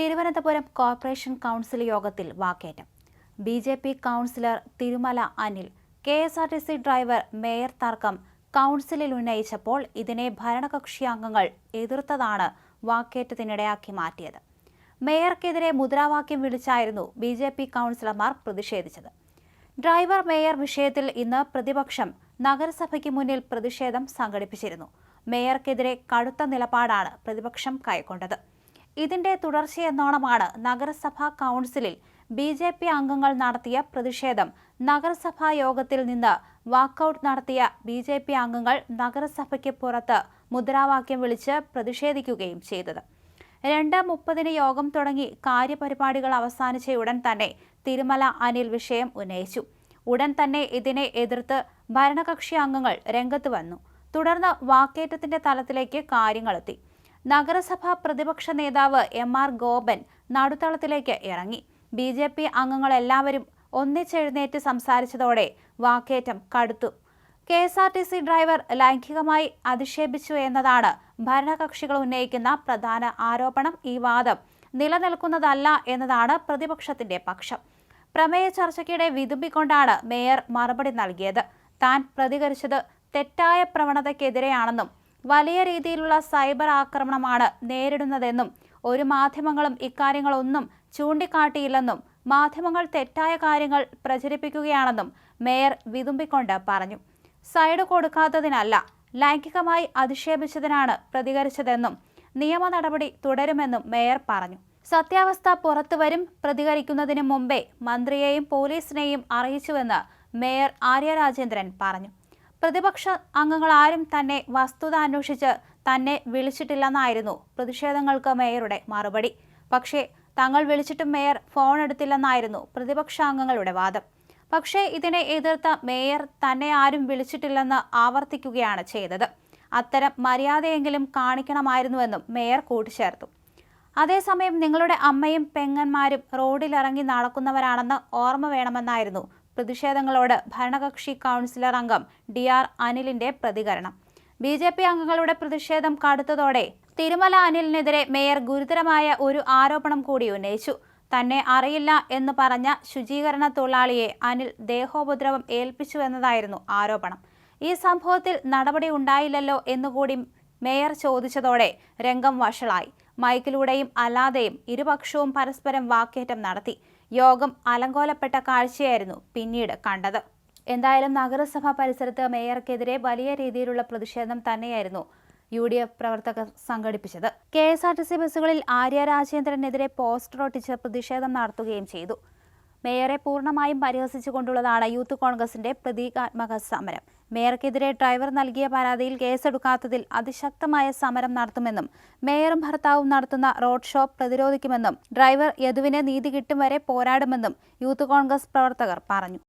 Thiruvananthapuram corporation council യോഗത്തിൽ വാക്കേറ്റം. B J P councillor Thirumala Anil K S R T C driver mayor തർക്കം കൗൺസിലിൽ ഉന്നയിച്ചപ്പോൾ ഇതിനെ ഭരണകക്ഷി അംഗങ്ങൾ എതിർത്തതാണ് വാക്കേറ്റത്തിനിടയാക്കി മാറ്റിയത്. മേയർക്കെതിരെ മുദ്രാവാക്യം വിളിച്ചായിരുന്നു ബി ജെ പി കൗൺസിലർമാർ പ്രതിഷേധിച്ചത്. ഡ്രൈവർ മേയർ വിഷയത്തിൽ ഇന്ന് പ്രതിപക്ഷം നഗരസഭയ്ക്ക് മുന്നിൽ പ്രതിഷേധം സംഘടിപ്പിച്ചിരുന്നു. മേയർക്കെതിരെ കടുത്ത നിലപാടാണ് പ്രതിപക്ഷം കൈക്കൊണ്ടത്. ഇതിന്റെ തുടർച്ചയെന്നോണമാണ് നഗരസഭാ കൗൺസിലിൽ ബി ജെ പി അംഗങ്ങൾ നടത്തിയ പ്രതിഷേധം. നഗരസഭാ യോഗത്തിൽ നിന്ന് വാക്കൌട്ട് നടത്തിയ ബി ജെ പി അംഗങ്ങൾ നഗരസഭയ്ക്ക് പുറത്ത് മുദ്രാവാക്യം വിളിച്ച് പ്രതിഷേധിക്കുകയും ചെയ്തത്. രണ്ട് മുപ്പതിന് യോഗം തുടങ്ങി കാര്യപരിപാടികൾ അവസാനിച്ചയുടൻ തന്നെ തിരുമല അനിൽ വിഷയം ഉന്നയിച്ചു. ഉടൻ തന്നെ ഇതിനെ എതിർത്ത് ഭരണകക്ഷി അംഗങ്ങൾ രംഗത്ത് വന്നു. തുടർന്ന് വാക്കേറ്റത്തിന്റെ തലത്തിലേക്ക് കാര്യങ്ങളെത്തി. നഗരസഭാ പ്രതിപക്ഷ നേതാവ് എം ആർ ഗോപൻ നടുത്തളത്തിലേക്ക് ഇറങ്ങി. ബി ജെ പി അംഗങ്ങളെല്ലാവരും ഒന്നിച്ചെഴുന്നേറ്റ് സംസാരിച്ചതോടെ വാക്കേറ്റം കടുത്തു. K S R T C driver ലൈംഗികമായി അധിക്ഷേപിച്ചു എന്നതാണ് ഭരണകക്ഷികൾ ഉന്നയിക്കുന്ന പ്രധാന ആരോപണം. ഈ വാദം നിലനിൽക്കുന്നതല്ല എന്നതാണ് പ്രതിപക്ഷത്തിന്റെ പക്ഷം. പ്രമേയ ചർച്ചയ്ക്കിടെ വിതുമ്പിക്കൊണ്ടാണ് മേയർ മറുപടി നൽകിയത്. താൻ പ്രതികരിച്ചത് തെറ്റായ പ്രവണതയ്ക്കെതിരെയാണെന്നും വലിയ രീതിയിലുള്ള സൈബർ ആക്രമണമാണ് നേരിടുന്നതെന്നും ഒരു മാധ്യമങ്ങളും ഇക്കാര്യങ്ങളൊന്നും ചൂണ്ടിക്കാട്ടിയില്ലെന്നും മാധ്യമങ്ങൾ തെറ്റായ കാര്യങ്ങൾ പ്രചരിപ്പിക്കുകയാണെന്നും മേയർ വിതുമ്പിക്കൊണ്ട് പറഞ്ഞു. സൈഡ് കൊടുക്കാത്തതിനല്ല ലൈംഗികമായി അധിക്ഷേപിച്ചതിനാണ് പ്രതികരിച്ചതെന്നും നിയമ നടപടി തുടരുമെന്നും മേയർ പറഞ്ഞു. സത്യാവസ്ഥ പുറത്തുവരും പ്രതികരിക്കുന്നതിന് മുമ്പേ മന്ത്രിയെയും പോലീസിനെയും അറിയിച്ചുവെന്ന് മേയർ ആര്യ രാജേന്ദ്രൻ പറഞ്ഞു. പ്രതിപക്ഷ അംഗങ്ങളാരും തന്നെ വസ്തുത അന്വേഷിച്ച് തന്നെ വിളിച്ചിട്ടില്ലെന്നായിരുന്നു പ്രതിഷേധങ്ങൾക്ക് മേയറുടെ മറുപടി. പക്ഷേ തങ്ങൾ വിളിച്ചിട്ടും മേയർ ഫോൺ എടുത്തില്ലെന്നായിരുന്നു പ്രതിപക്ഷ അംഗങ്ങളുടെ വാദം. പക്ഷേ ഇതിനെ എതിർത്ത മേയർ തന്നെ ആരും വിളിച്ചിട്ടില്ലെന്ന് ആവർത്തിക്കുകയാണ് ചെയ്തത്. അത്തരം മര്യാദയെങ്കിലും കാണിക്കണമായിരുന്നുവെന്നും മേയർ കൂട്ടിച്ചേർത്തു. അതേസമയം നിങ്ങളുടെ അമ്മയും പെങ്ങന്മാരും റോഡിലിറങ്ങി നടക്കുന്നവരാണെന്ന് ഓർമ്മ വേണമെന്നായിരുന്നു പ്രതിഷേധങ്ങളോട് ഭരണകക്ഷി കൗൺസിലർ അംഗം ഡി ആർ അനിലിന്റെ പ്രതികരണം. ബി ജെ പി അംഗങ്ങളുടെ പ്രതിഷേധം കടുത്തതോടെ തിരുമല അനിലിനെതിരെ മേയർ ഗുരുതരമായ ഒരു ആരോപണം കൂടി ഉന്നയിച്ചു. തന്നെ അറിയില്ല എന്ന് പറഞ്ഞ ശുചീകരണ തൊഴിലാളിയെ അനിൽ ദേഹോപദ്രവം ഏൽപ്പിച്ചു എന്നതായിരുന്നു ആരോപണം. ഈ സംഭവത്തിൽ നടപടി ഉണ്ടായില്ലല്ലോ എന്നുകൂടി മേയർ ചോദിച്ചതോടെ രംഗം വഷളായി. മൈക്കിലൂടെയും അല്ലാതെയും ഇരുപക്ഷവും പരസ്പരം വാക്കേറ്റം നടത്തി. യോഗം അലങ്കോലപ്പെട്ട കാഴ്ചയായിരുന്നു പിന്നീട് കണ്ടത്. എന്തായാലും നഗരസഭാ പരിസരത്ത് മേയർക്കെതിരെ വലിയ രീതിയിലുള്ള പ്രതിഷേധം തന്നെയായിരുന്നു യു ഡി എഫ് പ്രവർത്തകർ സംഘടിപ്പിച്ചത്. K S R T C ബസ്സുകളിൽ ആര്യ രാജേന്ദ്രനെതിരെ പോസ്റ്റർ ഒട്ടിച്ച് പ്രതിഷേധം നടത്തുകയും ചെയ്തു. മേയറെ പൂർണമായും പരിഹസിച്ചുകൊണ്ടുള്ളതാണ് യൂത്ത് കോൺഗ്രസിന്റെ പ്രതീകാത്മക സമരം. മേയർക്കെതിരെ ഡ്രൈവർ നൽകിയ പരാതിയിൽ കേസെടുക്കാത്തതിൽ അതിശക്തമായ സമരം നടത്തുമെന്നും മേയറും ഭർത്താവും നടത്തുന്ന റോഡ് ഷോ പ്രതിരോധിക്കുമെന്നും ഡ്രൈവർ യദുവിന് നീതി കിട്ടും വരെ പോരാടുമെന്നും യൂത്ത് കോൺഗ്രസ് പ്രവർത്തകർ പറഞ്ഞു.